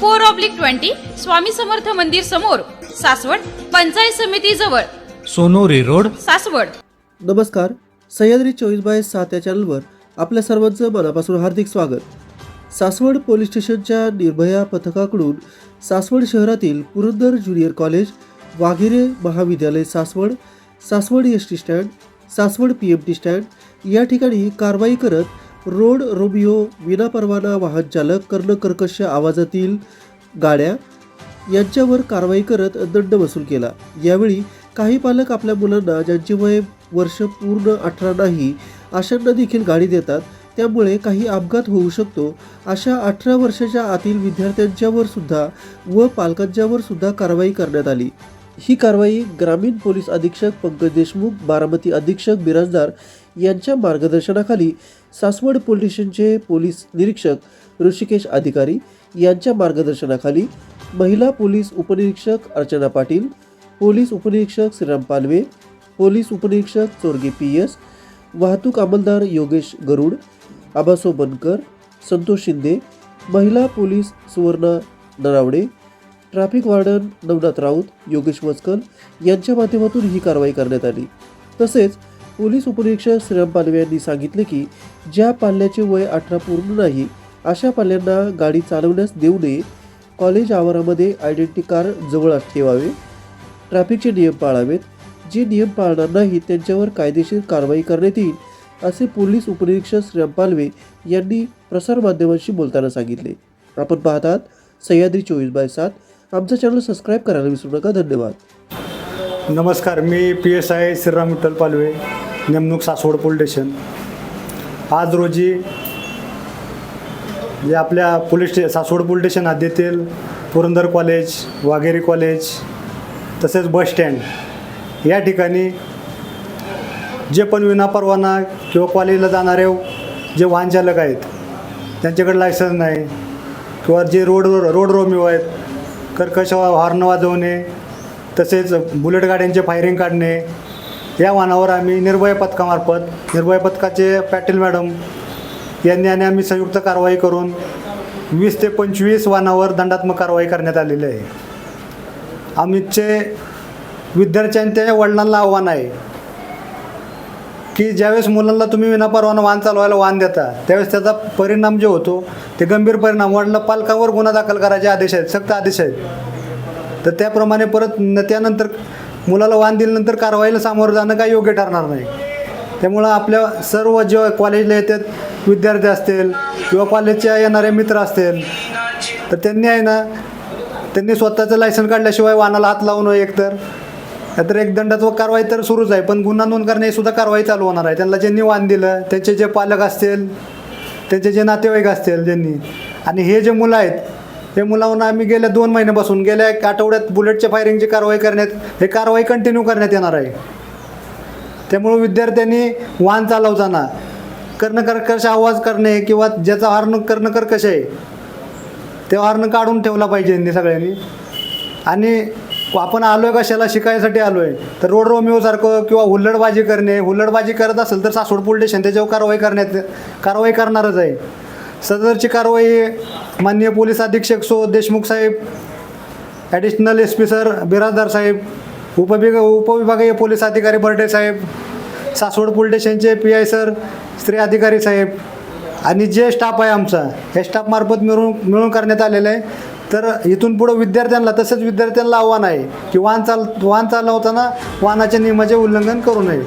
four oblique twenty Swami Samarth मंदिर समोर सासवड पंचायत समिती जवळ. सोनोरी रोड. सासवड. नमस्कार सह्याद्री चोवीस बाय सात या चॅनलवर आपल्या सर्वांचं मनापासून हार्दिक स्वागत. सासवड पोलीस स्टेशनच्या निर्भया पथकाकडून सासवड शहरातील पुरंदर ज्युनियर कॉलेज वाघेरे महाविद्यालय Saswad Saswad S T stand Saswad P M T stand या ठिकाणी कारवाई करत रोड रोमिओ विनापरवाना वाहन चालक कर्ण कर्कश आवाजातील गाड्या यांच्यावर कारवाई करत दंड वसूल केला. यावेळी काही पालक आपल्या मुलांना ज्यांचे वय वर्ष पूर्ण अठरा नाही अशांना देखील गाडी देतात. त्यामुळे काही अपघात होऊ शकतो. अशा अठरा वर्षाच्या आतील विद्यार्थ्यांच्यावर सुद्धा व पालकांच्यावर सुद्धा कारवाई करण्यात आली. ही कारवाई ग्रामीण पोलीस अधीक्षक पंकज देशमुख बारामती अधीक्षक बिराजदार यांच्या मार्गदर्शनाखाली सासवड पोलीस स्टेशनचे पोलीस निरीक्षक ऋषिकेश अधिकारी यांच्या मार्गदर्शनाखाली महिला पोलीस उपनिरीक्षक अर्चना पाटील पोलीस उपनिरीक्षक श्रीराम पालवे पोलीस उपनिरीक्षक चोरगे पी एस वाहतूक अंमलदार योगेश गरुड आबासो बनकर संतोष शिंदे महिला police Suvarna Narawade traffic warden Navnath Raut Yogesh Vachkal यांच्या माध्यमातून ही कारवाई करण्यात आली. तसेच पोलीस उपनिरीक्षक श्रीराम पालवे यांनी सांगितले की ज्या पाल्याचे वय अठरा पूर्ण नाही अशा पाल्यांना गाडी चालवण्यास देऊ नये. कॉलेज आवारामध्ये आयडेंटिटी कार्ड जवळ ठेवावे. ट्रॅफिकचे नियम पाळावेत. जे नियम पाळणार नाही त्यांच्यावर कायदेशीर कारवाई करण्यात येईल असे पोलीस उपनिरीक्षक श्रीराम पालवे यांनी प्रसारमाध्यमांशी बोलताना सांगितले. आपण पाहतात सह्याद्री चोवीस बाय सात. आमचं चॅनल सबस्क्राईब करायला विसरू नका. धन्यवाद. नमस्कार मी P S I Shriram Vitthal Palve. नेमणूक सासवड पोलीस स्टेशन. आज रोजी जे आपल्या पोलीस स्टे सासवड पोलीस स्टेशन हद्दीतील पुरंदर कॉलेज वाघेरी कॉलेज तसेच बस स्टँड या ठिकाणी जे पण विनापरवाना किंवा कॉलेजला जाणारे जे वाहनचालक आहेत त्यांच्याकडे लायसन्स नाही किंवा जे रोड रोड रोमिओ आहेत कर्कश हॉर्न वाजवणे तसेच बुलेट गाड्यांचे फायरिंग काढणे या वाहनावर आम्ही निर्भय पथकामार्फत निर्भय पथकाचे पाटील मॅडम यांनी आणि आम्ही संयुक्त कारवाई करून वीस ते पंचवीस वाहनावर दंडात्मक कारवाई करण्यात आलेली आहे. आमचे विद्यार्थ्यांच्या वडिलांना आव्हान आहे की ज्यावेळेस मुलांना तुम्ही विनापरवाना वाहन चालवायला वाहन देता त्यावेळेस त्याचा परिणाम जो होतो ते गंभीर परिणाम. वडिला पालकावर गुन्हा दाखल करायचे आदेश आहेत सक्त आदेश आहेत. तर त्याप्रमाणे परत न त्यानंतर मुलाला वाहन दिल्यानंतर कारवाईला सामोरं जाणं काही योग्य ठरणार नाही. त्यामुळं आपल्या सर्व जे कॉलेजला येतात विद्यार्थी असतील किंवा कॉलेजच्या येणारे मित्र असतील तर त्यांनी आहे ना त्यांनी स्वतःचं लायसन काढल्याशिवाय वाहनाला हात लावू नये एकतर. तर एक दंडात्मक कारवाई तर सुरूच आहे पण गुन्हा नोंद करणे सुद्धा कारवाई चालू होणार आहे. त्यांना ज्यांनी वाहन दिलं त्यांचे जे पालक असतील त्यांचे जे नातेवाईक असतील ज्यांनी आणि हे जे मुलं आहेत हे मुलांना आम्ही गेल्या दोन महिन्यापासून गेल्या एक आठवड्यात बुलेटच्या फायरिंगची कारवाई करण्यात हे कारवाई कंटिन्यू करण्यात येणार आहे. त्यामुळे विद्यार्थ्यांनी वाहन चालवताना कर्णकर्कश आवाज करणे किंवा ज्याचा हॉर्न कर्णकर्कश आहे ते हॉर्न काढून ठेवला पाहिजे यांनी सगळ्यांनी. आणि आपण आलो आहे कशाला? शिकायसाठी आलो आहे तर रोड रोमिओसारखं किंवा हुल्लडबाजी करणे हुल्लडबाजी करत असेल तर सासवड पोलीस स्टेशन त्याच्यावर कारवाई करण्यात कारवाई करणारच आहे. सदरची कारवाई माननीय पोलीस अधीक्षक सो देशमुख साहेब additional S P sir Birajdar साहेब उपविभाग उपविभागीय पोलीस अधिकारी बर्डे साहेब सासवड पोलीस स्टेशनचे पी आय सर स्त्री अधिकारी साहेब आणि जे स्टाफ आहे आमचा या स्टाफमार्फत मिळून मिळून करण्यात आलेलं आहे. तर इथून पुढं विद्यार्थ्यांना तसेच विद्यार्थ्यांना आव्हान आहे की वाहन चाल वाहन चालवताना वाहनाच्या नियमाचे उल्लंघन करू नये.